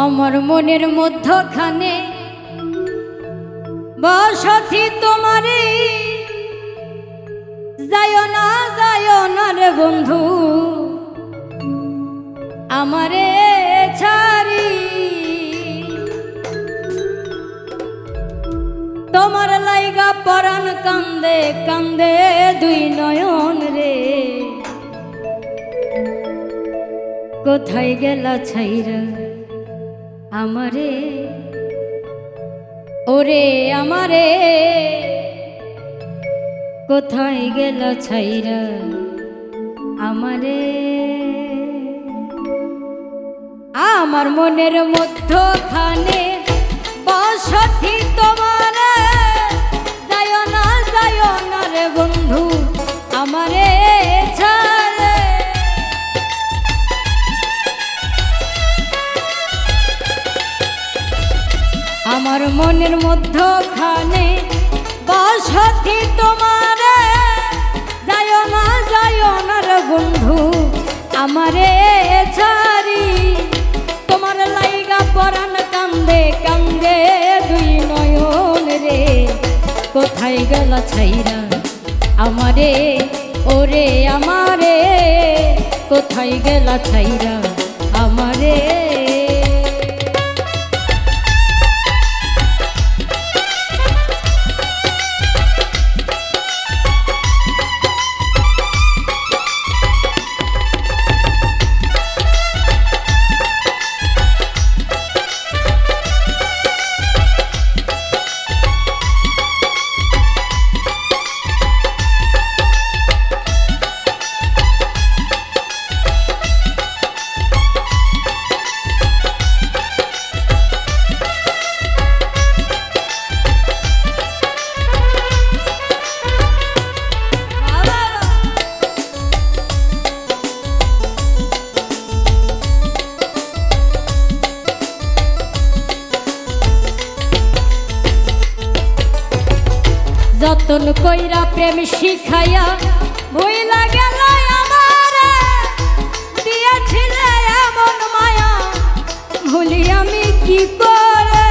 আমার মনের মধ্যখানে বসতি তোমারে। যায় না যায় না রে বন্ধু, আমারে ছাড়ি। তোমার লাইগা পরাণ কান্দে কান্দে দুই নয়ন রে। কোথায় গেলা ছাইরা? আমারে ওরে আমারে কোথায় গেল ছাইরা আমারে? আমার মনের মধ্যখানে বসতি তোমার আমারে ছাড়ি। তোমার লাইগা পরাণ কান্দে কান্দে দুই নয়ন রে। কোথায় গেল ছাইরা? আমারে, ওরে আমারে। কোথায় গেল ছাইরা? যতন কইরা প্রেম শিখাইয়া ভইলা গেল আমারে দিয়েছিলে এমন মায়া। ভুলি আমি কি করে?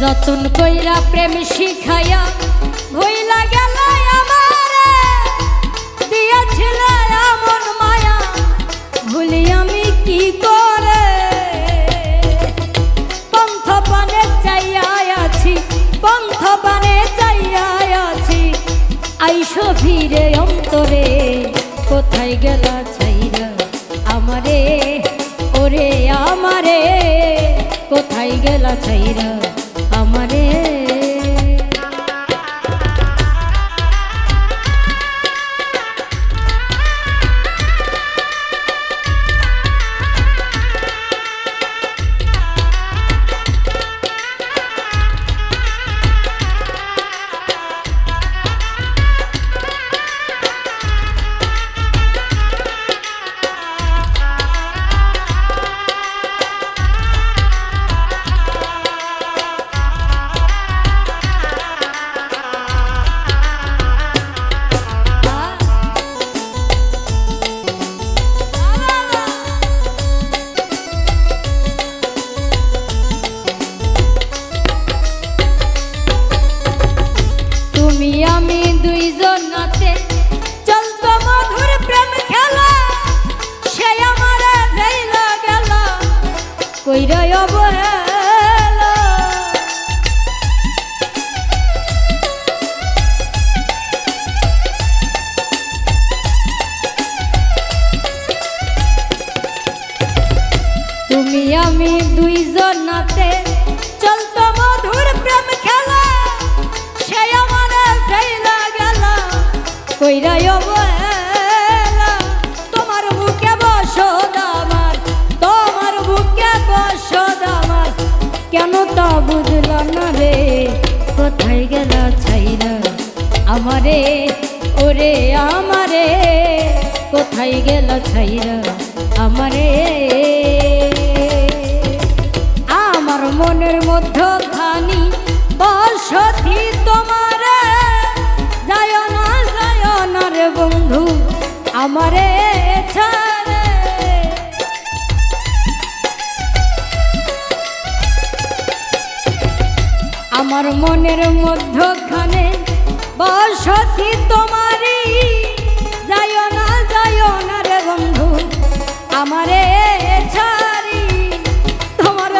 যতন কইরা প্রেম শিখাইয়া ভইলা গেল কোথায় গেলা ছাইরা? আমারে ওরে আমারে কোথায় গেলা ছাইরা? আমারে কইরা অবহেলা। তুমি আমি দুইজন নাতে চলতো মধুর প্রেম খেলা। সে আমার ফেলা গেল কইরা অবহেলা। তোমার বুকে বসদ আমার কেন তা বুঝল না রে? কোথায় গেল ছাইরা আমারে? ওরে আমারে, কোথায় গেল ছাইরা আমারে? আমার মনের মধ্যে খানি বসতি তোমারে। যায় না যায় না রে বন্ধু আমারে। আমার মনের মধ্যখানে বসতি তোমারই। যাইও না যাইও না রে বন্ধু, আমারে তোমার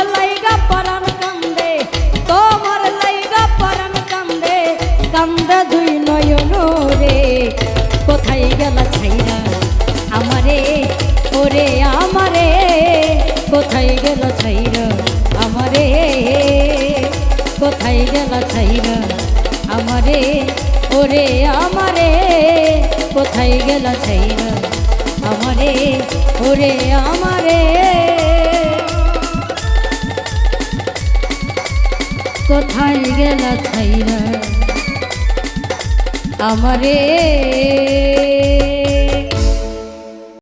তোমার দুই কোথায় আমারে, ওরে আমারে? কোথায় গেল ছাইরা ছাইরা আমারে? ওরে আমারে কোথায় গেল ছাইরা? আমারে ওরে আমারে। কোথায় গেল ছাইরা? আমারে।